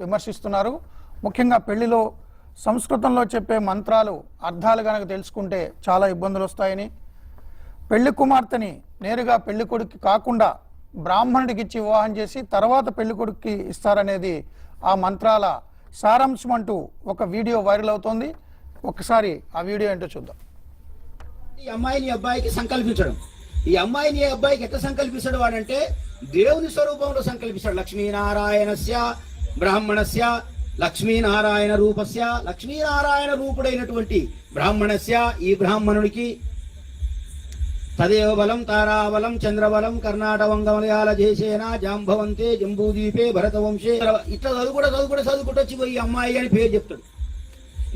విమర్శిస్తున్నారు. ముఖ్యంగా పెళ్ళిలో సంస్కృతంలో చెప్పే మంత్రాలు అర్థాలు కనుక తెలుసుకుంటే చాలా ఇబ్బందులు వస్తాయని పెళ్ళి కుమార్తెని నేరుగా పెళ్ళి కొడుక్కి కాకుండా బ్రాహ్మణుడికి ఇచ్చి వివాహం చేసి తర్వాత పెళ్ళి కొడుక్కి ఇస్తారనేది ఆ మంత్రాల సారాంశం అంటూ ఒక వీడియో వైరల్ అవుతోంది. ఒకసారి ఆ వీడియో ఏంటో చూద్దాం. ఈ అమ్మాయిని అబ్బాయికి సంకల్పించడం. ఈ అమ్మాయిని ఈ అబ్బాయికి ఎట్లా సంకల్పిస్తాడు వాడంటే దేవుని స్వరూపంలో సంకల్పిస్తాడు. లక్ష్మీనారాయణస్య బ్రాహ్మణస్య లక్ష్మీనారాయణ రూపస్య. లక్ష్మీనారాయణ రూపుడైనటువంటి బ్రాహ్మణస్య ఈ బ్రాహ్మణుడికి తదేవ బలం తారాబలం చంద్రబలం కర్ణాటవంగమలయాల జయసేన జాంభవంతే జంబూదీపే భరతవంశే. ఇట్లా చదువుకుంటా చదువుకుంటా చదువుకుంటూ వచ్చి ఈ అమ్మాయి అని పేరు చెప్తాడు.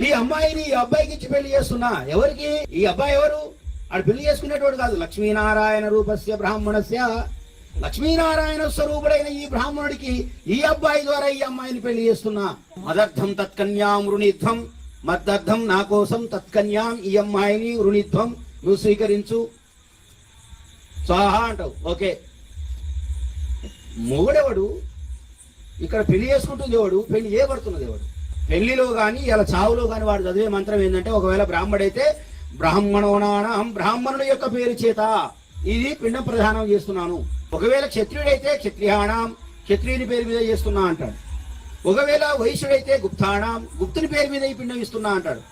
ఈ అమ్మాయిని ఈ అబ్బాయికి ఇచ్చి పెళ్ళి చేస్తున్నా ఎవరికి? ఈ అబ్బాయి ఎవరు? ఆడు పెళ్ళి చేసుకునేటోడు కాదు. లక్ష్మీనారాయణ రూపస్య బ్రాహ్మణస్య. లక్ష్మీనారాయణ స్వరూపుడైన ఈ బ్రాహ్మణుడికి ఈ అబ్బాయి ద్వారా ఈ అమ్మాయిని పెళ్ళి చేస్తున్నా. మదర్థం తత్కన్యాం వృణిధ్వం మద్దర్థం నా కోసం తత్కన్యాం ఈ అమ్మాయిని వృణిధ్వం నువ్వు స్వీకరించు. స్వాహ అంటావు. ఓకే. మొగుడెవడు? ఇక్కడ పెళ్ళి చేసుకుంటుంది ఎవడు పెళ్ళి చేయబడుతున్నది ఎవడు పెళ్ళిలో కానీ ఇలా చావులో కానీ వాడు చదివే మంత్రం ఏంటంటే ఒకవేళ బ్రాహ్మడైతే బ్రాహ్మణోనాం బ్రాహ్మణుడు యొక్క పేరు చేత. ఇది పిండం ప్రధానం చేస్తున్నాను. ఒకవేళ క్షత్రియుడైతే క్షత్రియాణం క్షత్రియుని పేరు మీద చేస్తున్నా అంటాడు. ఒకవేళ వైశ్యుడైతే గుప్తాణం గుప్తుని పేరు మీద ఈ పిండం ఇస్తున్నా అంటాడు.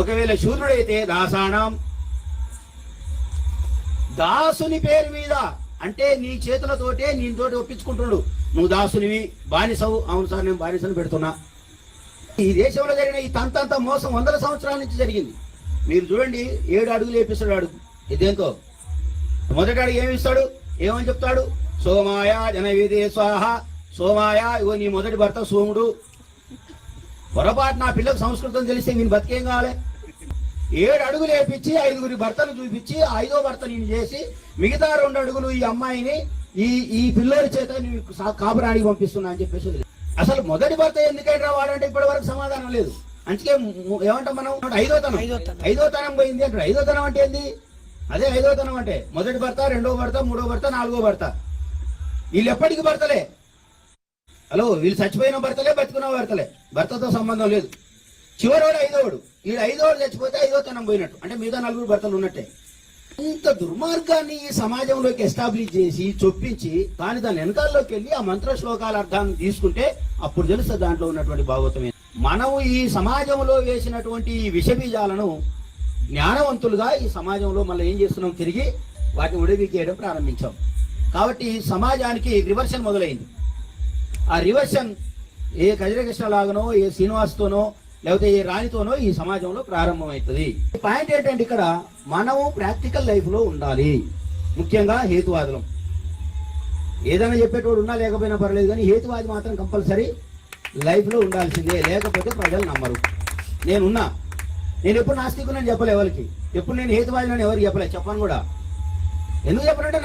ఒకవేళ శూద్రుడైతే దాసాణం. దాసుని పేరు మీద అంటే నీ చేతులతోటే నీతోటి ఒప్పించుకుంటున్నాడు. నువ్వు దాసునివి బానిసవు. అవును సార్ నేను బానిసను పెడుతున్నా. ఈ దేశంలో జరిగిన ఈ తంతంత మోసం వందల సంవత్సరాల నుంచి జరిగింది. మీరు చూడండి ఏడు అడుగులు వేపిస్తాడు అడుగు. ఇదేంతో మొదటి అడుగు ఏమి ఇస్తాడు ఏమని చెప్తాడు? సోమాయ జనవేదే స్వాహ. సోమాయ ఇగో నీ మొదటి భర్త సోముడు. పొరపాటు నా పిల్లలకు సంస్కృతం తెలిస్తే నేను బతికేం కావాలి ఏడు అడుగులు వేపించి ఐదుగురి భర్తను చూపించి ఐదో భర్త నేను చేసి మిగతా రెండు అడుగులు ఈ అమ్మాయిని ఈ ఈ పిల్లోడి చేత కాపురానికి పంపిస్తున్నా అని చెప్పేసి. అసలు మొదటి భర్త ఎందుకైనా వాడంటే ఇప్పటి వరకు సమాధానం లేదు. అందుకే ఏమంటాం మనం? ఐదో తనం. ఐదో తనం పోయింది అంటాడు. ఐదో తనం అంటే ఏంది? అదే ఐదో తనం అంటే మొదటి భర్త రెండో భర్త మూడో భర్త నాలుగో భర్త. వీళ్ళు ఎప్పటికి భర్తలే? హలో వీళ్ళు చచ్చిపోయిన భర్తలే బతుకున్న భర్తలే. భర్తతో సంబంధం లేదు. చివరోడు ఐదోడు వీడు ఐదోడు చచ్చిపోతే ఐదో తనం పోయినట్టు. అంటే మిగతా నలుగురు భర్తలు ఉన్నట్టే. ఇంత దుర్మార్గాన్ని ఈ సమాజంలోకి ఎస్టాబ్లిష్ చేసి చొప్పించి దాని దాని వెనకాల్లోకి వెళ్ళి ఆ మంత్ర శ్లోకాల అర్థాన్ని తీసుకుంటే అప్పుడు తెలుస్తుంది దాంట్లో ఉన్నటువంటి భాగవతమే మనము ఈ సమాజంలో వేసినటువంటి ఈ విషబీజాలను జ్ఞానవంతులుగా ఈ సమాజంలో మళ్ళీ ఏం చేస్తున్నాం? తిరిగి వాటిని ఉడవికేయడం ప్రారంభించాం. కాబట్టి ఈ సమాజానికి రివర్షన్ మొదలైంది. ఆ రివర్షన్ ఏ కజరకృష్ణ లాగానో ఏ శ్రీనివాస్తోనో లేకపోతే ఏ రాణితోనో ఈ సమాజంలో ప్రారంభమవుతుంది. పాయింట్ ఏంటంటే ఇక్కడ మనము ప్రాక్టికల్ లైఫ్లో ఉండాలి. ముఖ్యంగా హేతువాదులం. ఏదైనా చెప్పేటోడు ఉన్నా లేకపోయినా పర్లేదు కానీ హేతువాది మాత్రం కంపల్సరీ లైఫ్లో ఉండాల్సిందే. లేకపోతే ప్రజలు నమ్మరు. నేనున్నా. నేను ఎప్పుడు నాస్తికునని చెప్పలే ఎవరికి? ఎప్పుడు నేను హేతువాదిని ఎవరికి చెప్పలే? చెప్పను కూడా. ఎందుకు చెప్పనంటే